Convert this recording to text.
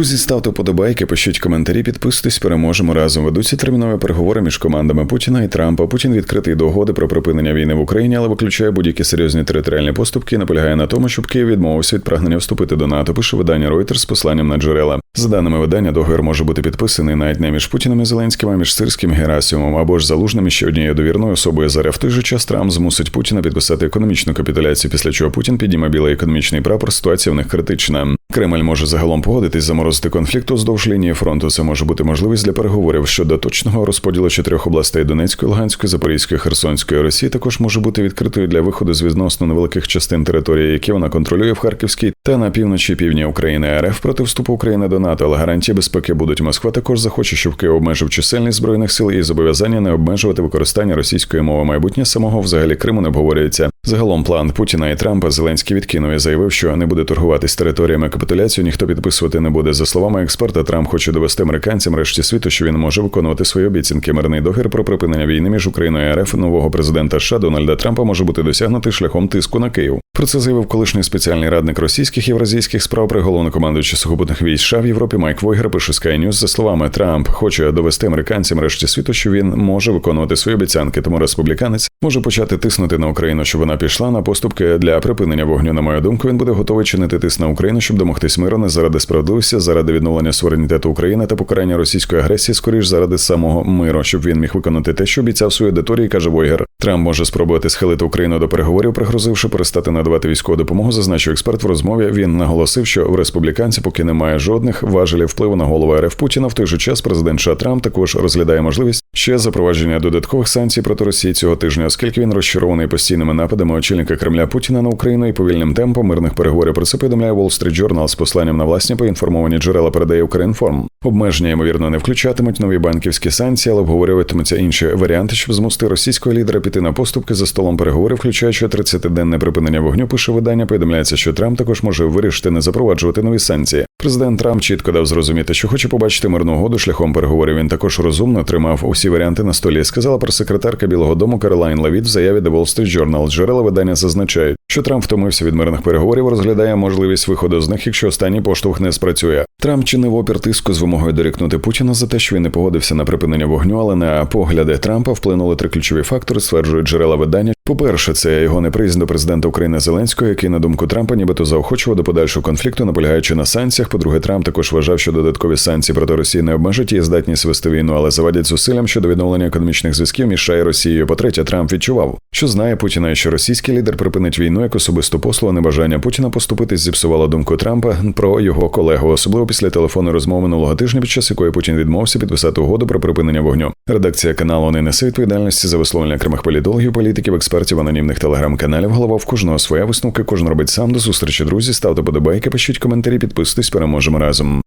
Друзі, ставте вподобайки, пишіть коментарі, підписуйтесь, переможемо разом. Ведуться термінові переговори між командами Путіна і Трампа. Путін відкритий до угоди про припинення війни в Україні, але виключає будь-які серйозні територіальні поступки і наполягає на тому, щоб Київ відмовився від прагнення вступити до НАТО. Пише видання Reuters з посланням на джерела. За даними видання, договір може бути підписаний навіть не між Путіним і Зеленським, а між Сирським і Герасимом або ж залужним ще однією довірною особою заря. Той же час Трамп змусить Путіна підписати економічну капітуляцію, після чого Путін підніме білий економічний прапор. Ситуація в них критична. Кремль може загалом погодитись заморозити конфлікт уздовж лінії фронту. Це може бути можливість для переговорів щодо точного розподілу чотирьох областей Донецької, Луганської, Запорізької, Херсонської Росії. Також може бути відкритою для виходу з відносно невеликих частин території, які вона контролює в Харківській та на півночі півдні України. РФ проти вступу України до НАТО, але гарантії безпеки будуть. Москва також захоче, щоб Київ обмежив чисельність збройних сил і зобов'язання не обмежувати використання російської мови. Майбутнє самого взагалі Криму не обговорюється. Загалом план Путіна і Трампа Зеленський відкинув і заявив, що не буде торгуватись територіями капітуляцію. Ніхто підписувати не буде. За словами експерта, Трамп хоче довести американцям решті світу, що він може виконувати свої обіцянки. Мирний договір про припинення війни між Україною і РФ нового президента США Дональда Трампа може бути досягнутий шляхом тиску на Київ. Про це заявив колишній спеціальний радник російських євразійських справ при головнокомандуючий сухопутних військ США в Європі Майк Войгер пише Sky News, за словами Трамп хоче довести американцям решті світу, що він може виконувати свої обіцянки. Тому республіканець може почати тиснути на Україну, щоб вона пішла на поступки для припинення вогню. На мою думку, він буде готовий чинити тиск на Україну, щоб домогтись миру не заради справедливості, заради відновлення суверенітету України та покарання російської агресії, скоріш заради самого миру, щоб він міг виконати те, що обіцяв своїй аудиторії, каже Войгер. Трамп може спробувати схилити Україну до переговорів, пригрозивши перестати надавати військову допомогу. Зазначив експерт в розмові. Він наголосив, що в республіканці поки немає жодних важелів впливу на голову РФ Путіна. В той же час президент США Трамп також розглядає можливість ще запровадження додаткових санкцій проти Росії цього тижня, оскільки він розчарований постійними нападами очільника Кремля Путіна на Україну і повільним темпом мирних переговорів. Про це повідомляє Wall Street Journal з посланням на власні поінформовані джерела передає Українформ. Обмеження ймовірно не включатимуть нові банківські санкції, але обговорюватимуться інші варіанти, щоб змусити російського лідера піти на поступки за столом переговорів, включаючи 30-денне припинення вогню. Пише видання. Повідомляється, що Трамп також може вирішити не запроваджувати нові санкції. Президент Трамп чітко дав зрозуміти, що хоче побачити мирну угоду шляхом переговорів. Він також розумно тримав усі варіанти на столі. Сказала прес-секретарка Білого Дому Каролайн Лавіт в заяві The Wall Street Journal. Джерела видання зазначають, що Трамп втомився від мирних переговорів, розглядає можливість виходу з них, якщо останній поштовх не спрацює. Трамп чинив опір тиску з вимогою дорікнути Путіна за те, що він не погодився на припинення вогню, але на погляди Трампа вплинули три ключові фактори, стверджують джерела видання. По-перше, це його неприязнь до президента України Зеленського, який, на думку Трампа, нібито заохочував до подальшого конфлікту, наполягаючи на санкціях. По-друге, Трамп також вважав, що додаткові санкції проти Росії не обмежать її здатність вести війну, але завадять зусиллям щодо відновлення економічних зв'язків між США і Росією. По-третє, Трамп відчував, що знає Путіна, і що російський лідер припинить війну як особисту послугу, небажання Путіна поступитись зіпсувало думку Трампа про його колегу, особливо після телефонної розмови минулого тижня, під час якої Путін відмовився підписати угоду про припинення вогню. Редакція каналу не несе відповідальності за висловлення окремих політологів, політиків, експертів, анонімних телеграм-каналів. Голова в кожного своя висновка, кожен робить сам до зустрічі. Друзі, ставте подобайки, пишіть коментарі, підписуйтесь, переможемо разом.